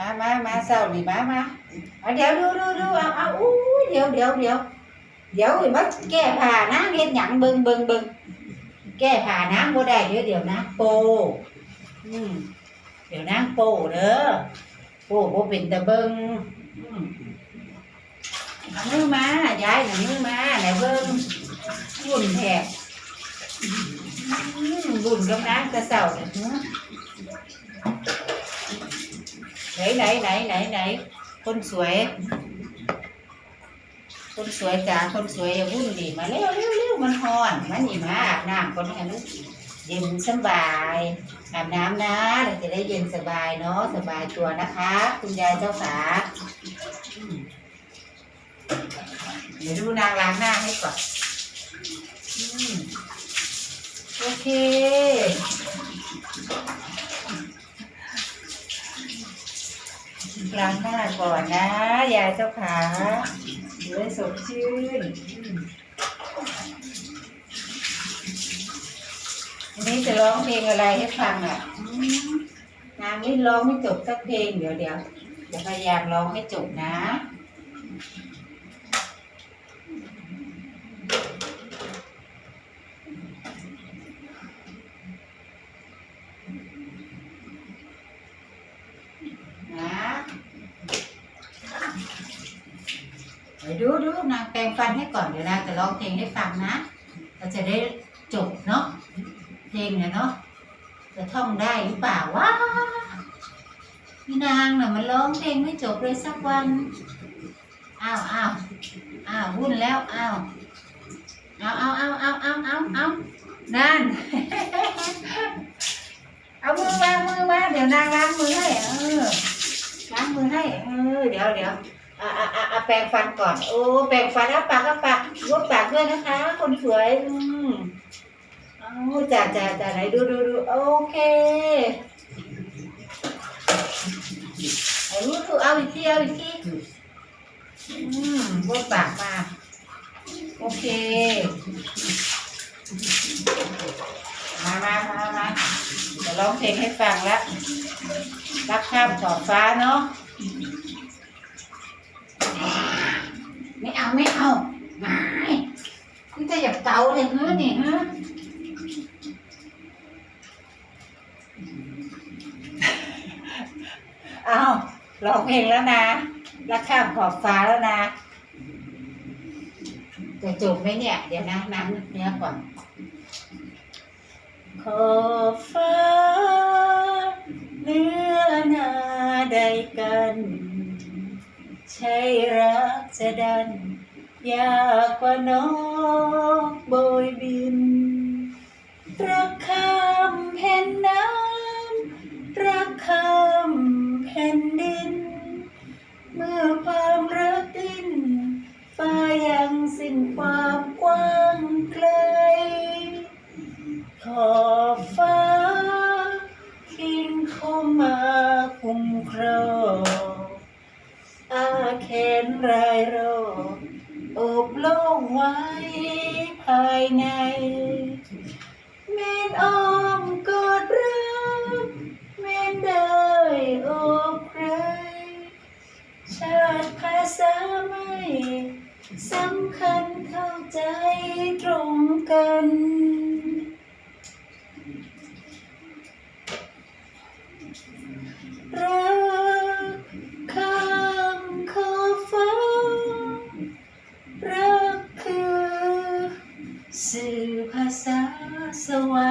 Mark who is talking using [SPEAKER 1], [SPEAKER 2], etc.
[SPEAKER 1] มามามาเศร้านี่มามาเอาเดี๋ยวดูดูดูเอาเอาอู้เดี๋ยวเดี๋ยวเดี๋ยวเดี๋ยวไอ้บัดแก้ผ้านะเฮ็ดหยังเบิ่งเบิ่งเบิ่งแก้ผ้านะบ่ได้เดี๋ยวเดี๋ยวนะโปอืมเดี๋ยวนะโปเด้อโปบ่เป็นตะเบิ่งอืมเอามือมายายเอามือมาไหนเบิ่งวุ่นแท้อืมวุ่นกับนางแต่เช้าเนี่ยหือ ไหนไหนไหนไหนไหนคนสวย คนสวยจ๋าคนสวยอย่าวุ่นดิมาเร็วเร็วเร็วมันฮ้อนมานี่มาอาบน้ำก่อนค่ะลูกเย็นสบายอาบน้ำนะเราจะได้เย็นสบายเนาะสบายตัวนะคะ คุณยายเจ้าขาเดี๋ยวดูนางล้างหน้าให้ก่อนอโอเค ล้างหน้าก่อนนะยายเจ้าขาเดี๋ยวสดชื่นอันนี้จะร้องเพลงอะไรให้ฟังอะนางไม่ร้องไม่จบสักเพลงเดี๋ยวเดี๋ยวจะพยายามร้องให้จบนะ เดี๋ยวดูดูนางแปรงฟันให้ก่อนเดี๋ยวนางจะร้องเพลงให้ฟังนะ เราจะได้จบเนาะเพลงเนี่ยเนาะจะท่องได้หรือเปล่าวะพี่นางน่ะมันร้องเพลงไม่จบเลยสักวันอ้าวอ้าวอ้าววุ่นแล้วอ้าวเอาเอาเอาเอาเอาเอาเอานั่น เอามือมามือมาเดี๋ยวนางล้างมือให้เออล้างมือให้เออเดี๋ยวเดี๋ยว อ่าอ่าอ่าอ่าแปรงฟันก่อน โอ้ แปรงฟันอ้าปากอ้าปากรูดปากด้วยนะคะ คนสวย อืมเอาจ่าจ่าจ่าไหนดูดูดูโอเคเอารูดดูเอาอีกทีเอาอีกทีอืมรูดปากมา โอเค มามามามาเดี๋ยวร้องเพลงให้ฟังแล้วรักข้ามขอบฟ้าเนาะ ไม่เอาไม่เอาไม่นี่จะอยากเกาเลยเฮ้ยนี่ฮะเอาร้องเพลงแล้วนะรักข้ามขอบฟ้าแล้วนะจะจบไหมเนี่ย เดี๋ยวนะน้ำเนื้อก่อน ขอบฟ้าเนื้อนาใดกัน ใช่รักจะดัน ยากกว่านกโบยบิน รักข้าแผ่นน้ำรักข้าแผ่นดิน แขนรายรอบโล่งไว้ภายในแม่นอ้อมกอดรักแม่นได้อบใครชาติภาษาไม่สำคัญเข้าใจตรงกัน รัก